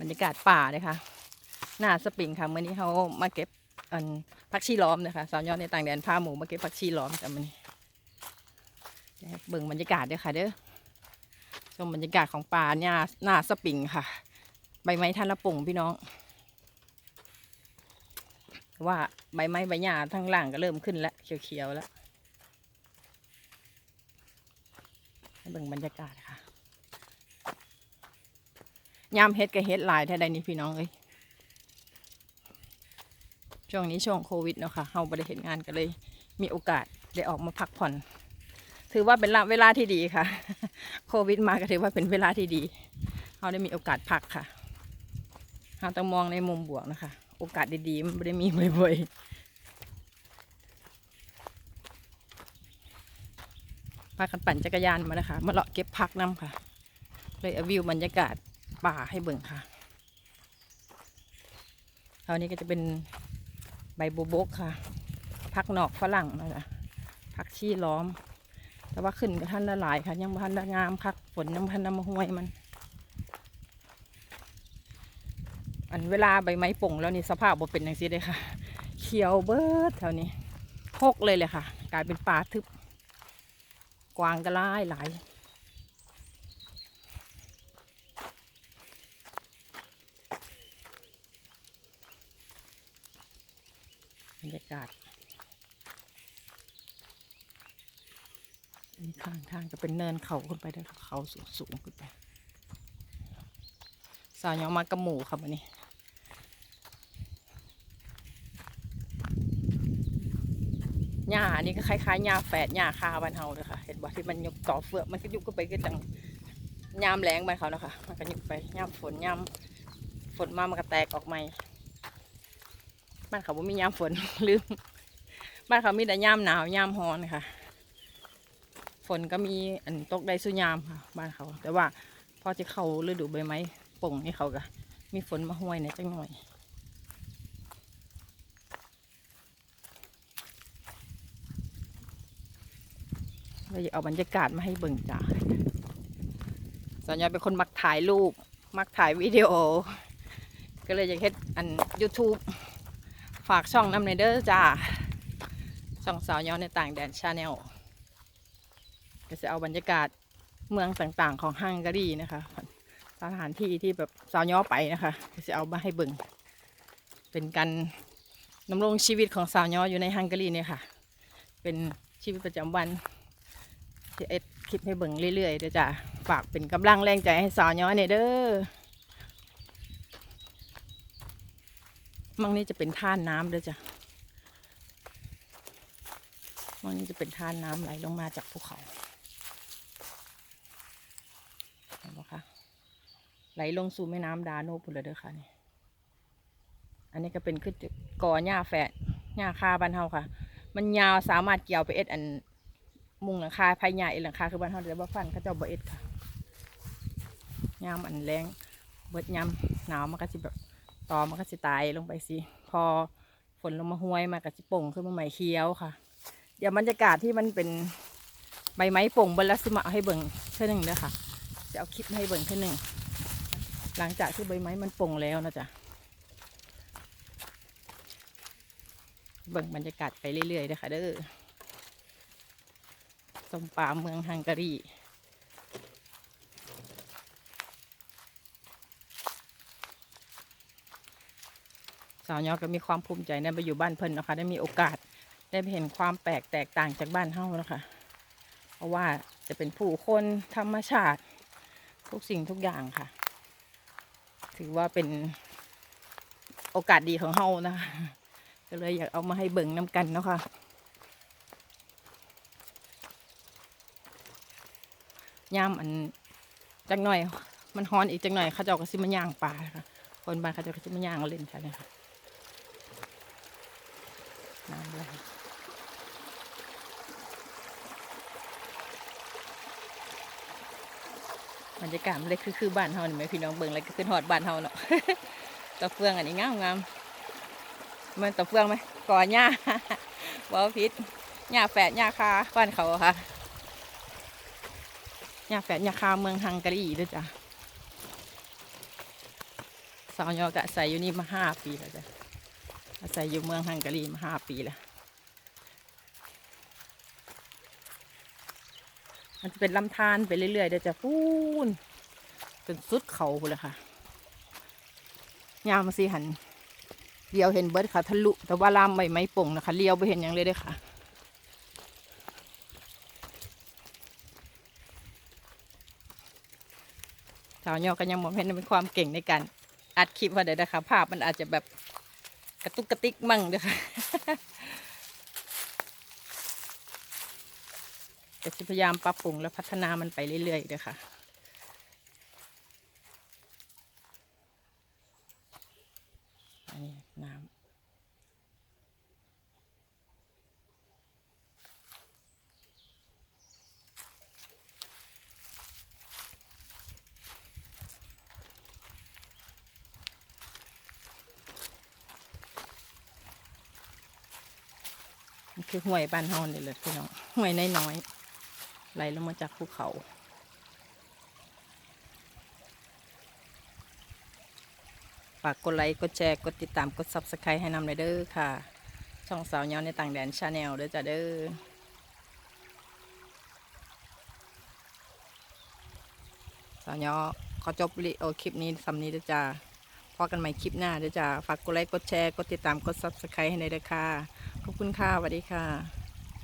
บรรยากาศป่าเลยค่ะ หน้าสปริงค่ะเมื่อนี้เขามาเก็บอันผักชีล้อมนะคะสาวยอดในต่างแดนพาหมูมาเก็บผักชีล้อมจ้ะมื่อนี้เบิ่งบรรยากาศด้วยค่ะเด้อชมบรรยากาศของป่าหน้าหน้าสปริงค่ะ ใบไม้ทันละปุ่งพี่น้อง ว่าใบไม้ใบหญ้าทั้งล่างก็เริ่มขึ้นแล้วเขียวๆแล้วเบิ่งบรรยากาศค่ะ ยามเฮ็ดกับเฮ็ดหลายแท้ใดนี่พี่น้องเอ้ยช่วงนี้ช่วงโควิดเนาะค่ะเฮาบ่ได้เห็นงานก็เลย มีโอกาสได้ออกมาพักผ่อน ถือว่าเป็นเวลาที่ดีค่ะ โควิดมาก็ถือว่าเป็นเวลาที่ดีเฮาได้มีโอกาสพักค่ะเฮาต้องมองในมุมบวกนะคะ โอกาสดีๆมันไม่ได้มีบ่อยๆพากันปั่นจักรยานมานะคะ มาเลาะเก็บพักน้ำค่ะ เลยวิวบรรยากาศ ป่าให้เบิ่งค่ะคราวนี้ก็จะเป็นใบโบวบกค่ะ พักนอกฝรั่งนะคะพักชี้ล้อม แต่ว่าขึ้นกับท่านละหลายค่ะ ยังบ่ทันละงามคักฝนยังบ่ทันน้ำห้วยมัน อันเวลาใบไม้ป่งแล้วนี่สภาพบ่เป็นอย่างนี้เลยค่ะ เขียวเบิดแถวนี้หกเลยเลยค่ะ กลายเป็นป่าทึบ กวางก็หลายหลายบรรยากาศอั นนี้ข้างทางจะเป็นเนินเขาขึ้นไปด้ค่ะเขาสูงสูงขึ้นไป สาวยองมากระหมูค่ะวันนี้หญ้าอันนี้ก็คล้ายๆหญ้าแฝดหญ้าคาบ้านเฮาเลยค่ะ เห็นบ่ที่มันยกต่อเฟือกมันก็ยุบก็ไปก็จังยามแรงบ้านเขานะคะมันก็ยุบไปยามฝนยามฝนมามันก็แตกออกใหม่บ้านเขาบ่มียามฝนลืมบ้านเขามีแต่ยามหนาวยามร้อนค่ะ นก็มีอันตกได้สุยามค่ะ บ้านเขา แต่ว่าพอจะเข้าฤดูใบไม้ป่งนี่เขาก็มีฝนมาห้วยในอยจังหน่อยเราอยากเอาบรรยากาศมาให้เบิ่งจ้าส่วนใหญ่เป็นคนมักถ่ายรูป มักถ่ายวิดีโอ ก็เลยอยากเฮ็ดอัน YouTube ฝากช่องน้ำในเด้อจ้า ช่องสาวย้อนในต่างแดนชาแนล ก็จะเอาบรรยากาศเมืองต่างๆ ของฮังการีนะคะสถานที่ที่แบบสาวย้อไปนะคะก็จะเอามาให้เบิ่งเป็นการดำรงชีวิตของสาวย้ออยู่ในฮังการีเนี่ยค่ะ เป็นชีวิตประจำวันที่เอ็ดคลิปให้เบิ่งเรื่อยๆเด้อจ้ะฝากเป็นกำลังแรงใจให้สาวย้อยเนี่ยเด้อมั่งนี้จะเป็นท่าน้ำเด้อจ้ะมั่งนี้จะเป็นท่าน้ำไหลลงมาจากภูเขาเห็นปะคะ ไหลลงสู่แม่น้ำดาโนพุ่นเลยเด้อค่ะนี่อันนี้ก็เป็นขึ้นกกอหญ้าแฝดหญ้าคาบ้านเฮาค่ะ มันยาวสามารถเกี่ยวไปเอ็ดอันมุงหลังคาภายใหญ่หลังคาคือบ้านเขาเดี๋ยวบ่ฟันเขาเจ้าบ่เอ็ดค่ะยามอันแรงเบิดยามหนาวมันก็สิแบบตอมันก็สิตายลงไปสิพอฝนลงมาห้วยมันก็สิป่งขึ้นมาใหม่เขียวค่ะ เดี๋ยวบรรยากาศที่มันเป็นใบไม้ป่งบนลัสมาเอาให้เบิ่งเท่านึงเด้อค่ะ จะเอาคลิปให้เบิ่งเท่านึง หลังจากที่ใบไม้มันป่งแล้วนะจ๊ะเบิ่งบรรยากาศไปเรื่อยๆเด้อค่ะเด้อสมป่าเมืองฮังการีสาวยอก็มีความภูมิใจได้ไปอยู่บ้านเพิ่นนะคะ ได้มีโอกาสได้ไปเห็นความแปลกแตกต่างจากบ้านเฮานะคะ เพราะว่าจะเป็นผู้คนธรรมชาติ ทุกสิ่งทุกอย่างค่ะ ถือว่าเป็นโอกาสดีของเฮานะคะก็เลยอยากเอามาให้เบิ่งน้ำกันเนาะค่ะย่ามอันจักหน่อย มันฮ้อนอีกจักหน่อยเขาเจ้าก็สิมาย่างปลาค่ะคนบ้านเขาเจ้าก็สิมาย่างเล่นใช่ไหมคะน้ำไหล บรรยากาศมันเลยคือคือบ้านเฮานี่ไหมพี่น้องเบิ่งแล้วก็ขึ้นหอดบ้านเฮาเนาะตะเฟืองอันนี้งามงามมันตะเฟืองไหมก่อหญ้าบ่พิษหญ้าแฝดหญ้าคาบ้านเขาค่ะยาแฝดยาคาเมืองฮังการีด้วยจ้ะสาวยอกะอาศัยอยู่นี่มาห้าปีแล้วจ้ะอาศัยอยู่เมืองฮังการีมาห้าปีแล้ว มันจะเป็นลำธารไปเรื่อยๆเดี๋ยวจะพูนจนสุดเขาเลยค่ะยามมาสิหันเลี้ยวเห็นเบิร์ดค่ะทะลุแต่ว่าลามไม่ไม่ป่งนะคะเลี้ยวไปเห็นอย่างเลยด้อค่ะสาวยอก็ยังมองเห็นเป็นความเก่งในการอัดคลิปว่าเดี๋ยวนะคะ ภาพมันอาจจะแบบกระตุกกระติกมั่งเด้อค่ะ แต่จะพยายามปรับปรุงและพัฒนามันไปเรื่อยๆเด้อค่ะอันนี้น้ำคือห้วยบ้านเฮานี่เลยพี่น้องห้วยน้อยๆ ไหลลงมาจากภูเขา ฝากกดไลค์ กดแชร์ กดติดตาม กด subscribe ให้นำเลยเด้อค่ะ ช่องสาวย้อนในต่างแดนชาแนลเด้อจ้ะเด้อสาวย้อขอจบวิดีโอคลิปนี้สำนี้เด้อจ้าพอกันใหม่คลิปหน้าเด้อจ้าฝากกดไลค์ กดแชร์ กดติดตาม กด subscribe ให้ในอยเด้อค่ะ ขอบคุณค่ะสวัสดีค่ะ